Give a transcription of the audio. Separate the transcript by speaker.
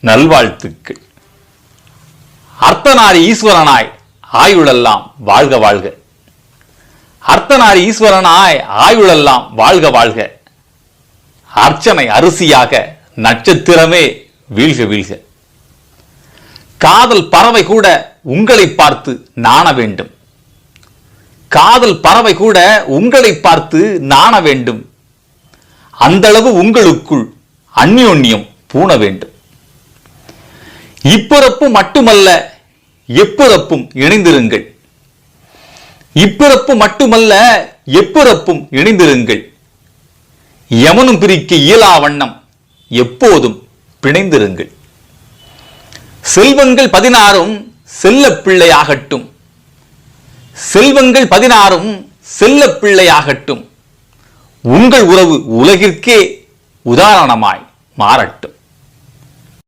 Speaker 1: நல்வாழ்த்துக்கள். அர்த்தநாரி ஈஸ்வரனாய் ஆயுளெல்லாம் வாழ்க வாழ்க. அர்த்தநாரி ஈஸ்வரனாய் ஆயுளெல்லாம் வாழ்க வாழ்க. அர்ச்சனை அரிசியாக நட்சத்திரமே வீழ்க வீழ்க. காதல் பறவை கூட உங்களை பார்த்து நாண வேண்டும். காதல் பறவை கூட உங்களை பார்த்து நாண வேண்டும். அந்த அளவு உங்களுக்குள் அந்யோன்யம் பூண வேண்டும். இப்பிறப்பும் மட்டுமல்ல எப்பிறப்பும் இணைந்திருங்கள். இப்பிறப்பு மட்டுமல்ல எப்பிறப்பும் இணைந்திருங்கள். எமனும் பிரிக்க இயலா வண்ணம் எப்போதும் பிணைந்திருங்கள். செல்வங்கள் பதினாறும் செல்ல பிள்ளையாகட்டும். செல்வங்கள் பதினாறும் செல்ல பிள்ளையாகட்டும். உங்கள் உறவு உலகிற்கே உதாரணமாய் மாறட்டும்.